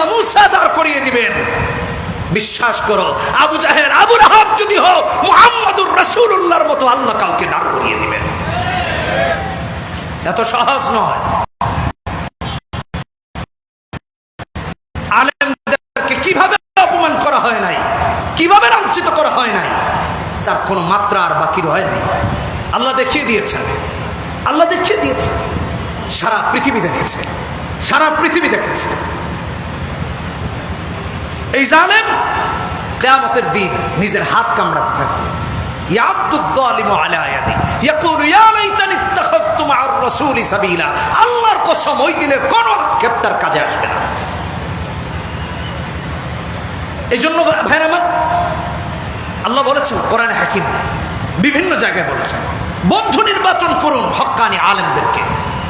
আল্লাহ মুসা দাঁড় করিয়ে দিবেন। বিশ্বাস করো, আবু জাহের আবু রাহাব যদি রাসূলুল্লাহর মতো আল্লাহ কাউকে দাঁড় করিয়ে দিবেন। এত সহজ নয়। আলেমদেরকে কীভাবে অপমান করা হয় নাই? কীভাবে লাঞ্ছিত করা হয় নাই? তার কোনো মাত্রা আর বাকি রয় নাই। আল্লাহ দেখিয়ে দিয়েছেন। আল্লাহ দেখিয়ে দিয়েছেন। সারা পৃথিবী দেখেছে। সারা পৃথিবী দেখেছে। এই জানেন কেয়ামতের দিন নিজের হাত কামড়াতে থাকবে। আল্লাহর কসম কাজে আসবে না। এই জন্য আল্লাহ বলেছেন, কোরআন হাকিম, বিভিন্ন জায়গায় বলেছেন, বন্ধু নির্বাচন করুন হকানি আলেমদেরকে,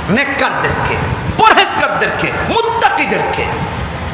নেককারদেরকে, পরহেজগারদেরকে মুদাকিদেরকে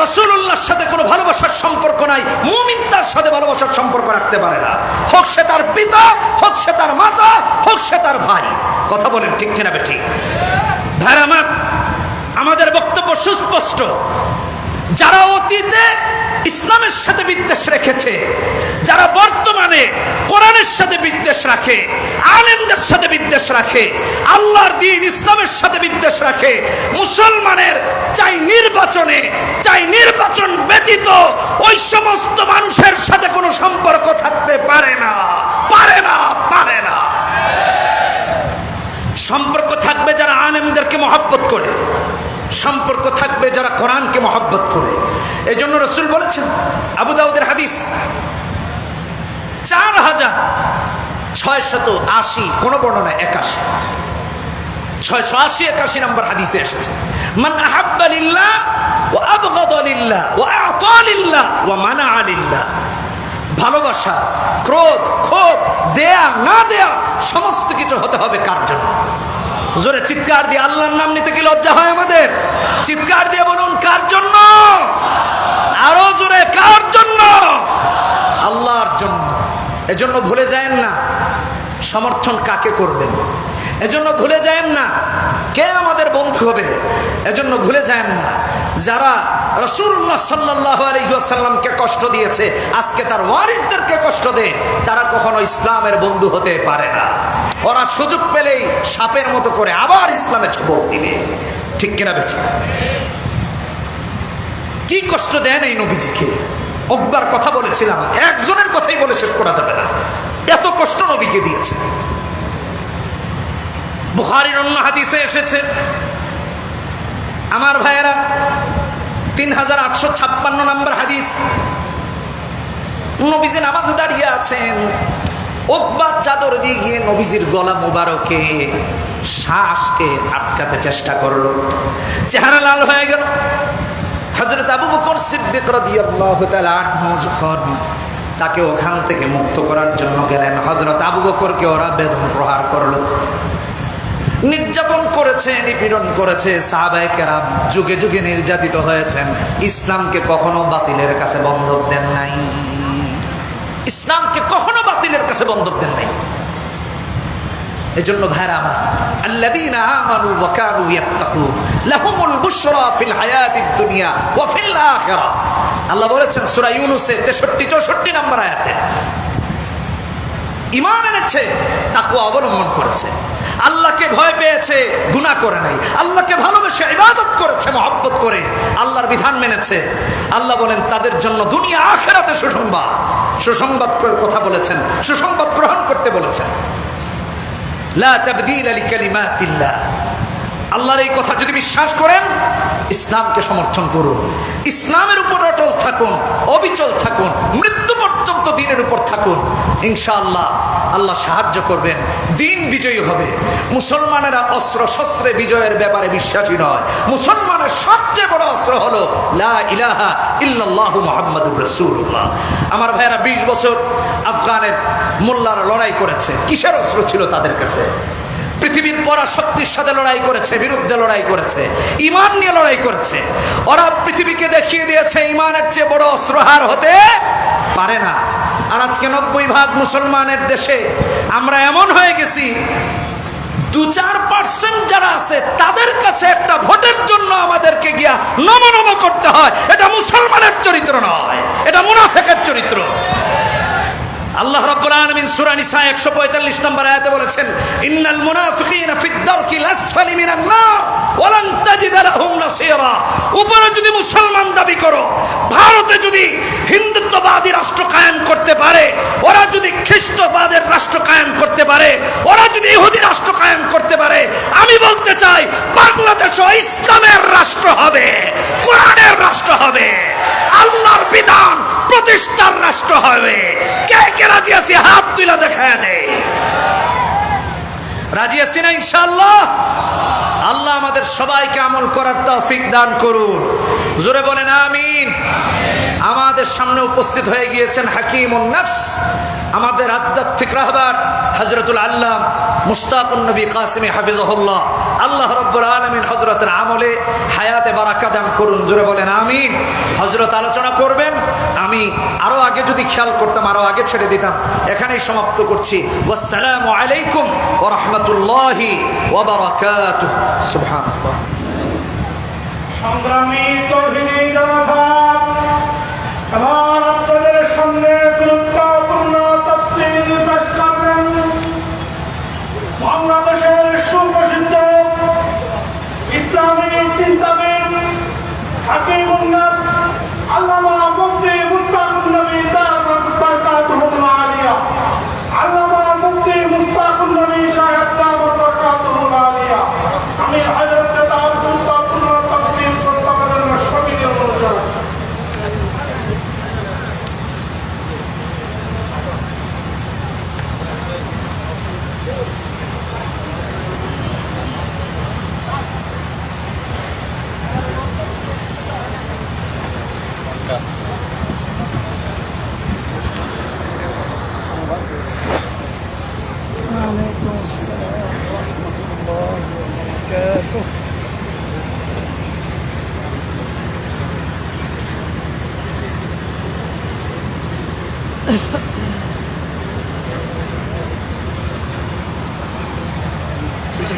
রসুল্লাহর সাথে কোনো ভালোবাসার সম্পর্ক নাই। মুমিন তার সাথে ভালোবাসার সম্পর্ক রাখতে পারে না। হোক সে তার পিতা, হোক সে তার মাতা, হোক সে তার ভাই। কথা বলেন ঠিক কিনা ঠিক ভাই আমার, আমাদের বক্তব্য সুস্পষ্ট। যারা অতীতে ইসলামের সাথে বিদ্বেষ রেখেছে যারা বর্তমানে কোরআনের সাথে বিদ্বেষ রাখে, আলেমদের সাথে বিদ্বেষ রাখে, আল্লাহর দিন ইসলামের সাথে বিদ্বেষ রাখে, মুসলমানের চাই নির্বাচনে, চাই নির্বাচন ব্যতীত ওই সমস্ত মানুষের সাথে কোনো সম্পর্ক থাকতে পারে না পারে না পারে না। সম্পর্ক থাকবে যারা আলেমদেরকে মহব্বত করে, সম্পর্ক থাকবে যারা কোরআনকে মহব্বত করে। এই জন্য রসুল বলেছেন, আবু দাউদের হাদিস চার হাজার ছয় শত আশি, কোন বর্ণনা একাশি। ছয়শো আশি, একাশি নম্বর হাদিসে এসেছে। মান ও আবগাদিল্লাহ ও আতালিল্লাহ ও মানা আলিল্লাহ ভালোবাসা, ক্রোধ, ক্ষোভ, দেয়া, না দেয়া, সমস্ত কিছু হতে হবে কার জন্য? জোরে চিৎকার দিয়ে আল্লাহর নাম নিতে কি লজ্জা হয় আমাদের? চিৎকার দিয়ে বলুন, কার জন্য? আরও জোরে, কার জন্য? আল্লাহর জন্য। এজন্য ভুলে যায়েন না সমর্থন কাকে করবেন? এজন্য ভুলে যায়েন না কে আমাদের বন্ধু হবে? এজন্য ভুলে যায়েন না। যারা রসুল্লাহ সাল্লাহ আলহিহাসাল্লামকে কষ্ট দিয়েছে, আজকে তার ওয়ারিদদেরকে কষ্ট দেয়, তারা কখনো ইসলামের বন্ধু হতে পারে না। ওরা সুযোগ পেলেই সাপের মতো করে আবার ইসলামে ছবক দিবে। ঠিক কিনা বেঠিক? কি কষ্ট দেন এই নবীজিকে? অকবার কথা বলেছিলাম, একজনের কথাই বলে শেষ করা যাবে না। এত কষ্ট নবীকে দিয়েছে। বুখারির অন্য হাদিসে এসেছে, আমার ভাইয়েরা, তিন হাজার আটশো ছাপ্পান্ন নম্বর হাদিস, নবীজি নামাজে দাঁড়িয়ে আছেন ওকবার চাদর দিয়ে গিয়ে নবীজির গলা মোবারকে শ্বাসকে আটকাতে চেষ্টা করল। চেহারা লাল হয়ে গেল। হজরত আবু বকর সিদ্দিক তাকে ওখান থেকে মুক্ত করার জন্য গেলেন হজরত আবু বকরকে ওরা বেদন প্রহার করল। নির্যাতন করেছে, নিপীড়ন করেছে, সাহাবায়ে যুগে যুগে নির্যাতিত হয়েছেন। ইসলামকে কখনো বাতিলের কাছে বন্ধক দেন নাই। ইসলামকে কখনো বাতিলের কাছে বন্ধক দেন নাই। এই জন্য ভাইরা আমার, আল্লাযীনা আমানু ওয়া কানু ইয়াত্তাকুন, লাহুমুল বুশরা ফিল হায়াতিদ দুনিয়া ওয়া ফিল আল্লাহ বলেছেন সূরা ইউনূসে 63 64 নম্বর আয়াতে ইমান এনেছে, তাকওয়া অবলম্বন করেছে। আল্লাহকে ভয় পেয়েছে, গুনাহ করে নাই। আল্লাহকে ভালোবেসে ইবাদত করেছে, মহব্বত করে আল্লাহর বিধান মেনেছে। আল্লাহ বলেন, তাদের জন্য দুনিয়া আখেরাতে সুসংবাদ। সুসংবাদ কথা বলেছেন, সুসংবাদ গ্রহণ করতে বলেছেন। আল্লাহর এই কথা যদি বিশ্বাস করেন, ইসলামকে সমর্থন করুন। ইসলামের উপর অটল থাকুন, অবিচল থাকুন মৃত্যু দিনের উপর থাকুন। ইনশাআল্লাহ আল্লাহ সাহায্য করবেন। দিন বিজয়ী হবে। মুসলমানেরা অস্ত্র শস্ত্রে বিজয়ের ব্যাপারে বিশ্বাসী নয়। মুসলমানের সবচেয়ে বড় অস্ত্র হলো, লা ইলাহা ইল্লাল্লাহু মুহাম্মাদুর রাসূলুল্লাহ। আমার ভাইয়েরা 20 বছর আফগানের লড়াই করেছে। কিসের অস্ত্র ছিল তাদের কাছে? পৃথিবীর পরাশক্তির সাথে লড়াই করেছে, বিরুদ্ধে লড়াই করেছে, ইমান নিয়ে লড়াই করেছে। ওরা পৃথিবীকে দেখিয়ে দিয়েছে, ইমানের চেয়ে বড় অস্ত্রহার হতে পারে না। আর আজকে নব্বই ভাগ মুসলমানের দেশে আমরা এমন হয়ে গেছি, দু চার পার্সেন্ট যারা আছে, তাদের কাছে একটা ভোটের জন্য আমাদেরকে গিয়া নম নম করতে হয়। এটা মুসলমানের চরিত্র নয়, এটা মুনাফেকের চরিত্র। আল্লাহ রাব্বুল আলামিন সূরা নিসা 145 নম্বর বলেছেন, ইন্নাল মুনাফিকিনা ফিদ দারকিল আসফালি মিনান উপরে যদি মুসলমান দাবি করো, ভারতে যদি হিন্দুত্ববাদী রাষ্ট্র করতে পারে, ওরা যদি খ্রিস্টবাদের রাষ্ট্র কায়েম করতে পারে, ওরা যদি ইহুদি রাষ্ট্র কায়েম করতে পারে, আমি বলতে চাই বাংলাদেশও ইসলামের রাষ্ট্র হবে, কোরআনের রাষ্ট্র হবে, আল্লাহর বিধান প্রতিষ্ঠার রাষ্ট্র হবে। কে কে রাজি আছি? হাত তুলে দেখায় দেয় রাজি আছি না ইনশাআল্লাহ? আল্লাহ আমাদের সবাইকে আমল করার তৌফিক দান করুন। জোরে বলেন, আমিন। আমাদের সামনে উপস্থিত হয়ে গিয়েছেন হাকিম নফস, আমাদের আধ্যাত্মিক রাহবার হজরতুল আল্লাহ মুস্তাকুন নবী কাসিমি হাফিজহুল্লাহ। আল্লাহ রব্বুল আলমিন হজরতের আমলে হায়াতে বারাকা দান করুন, জোরে বলেন আমিন। হজরত আলোচনা করবেন, আমি আরও আগে যদি খেয়াল করতাম আরও আগে ছেড়ে দিতাম। এখানেই সমাপ্ত করছি। ওয়াসসালামু আলাইকুম ও রাহমাতুল্লাহি ওয়া বারাকাতুহু। সুবহানাল্লাহ। সংগ্রামী Come on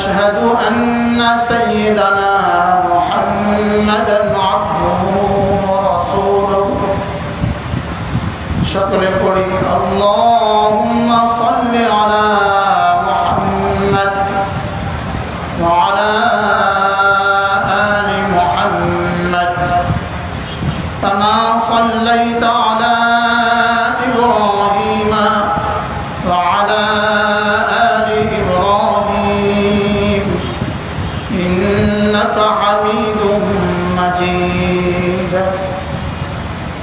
ونشهد أن سيدنا محمدا عبده ورسوله. شكر قولي. اللهم صل على محمد وعلى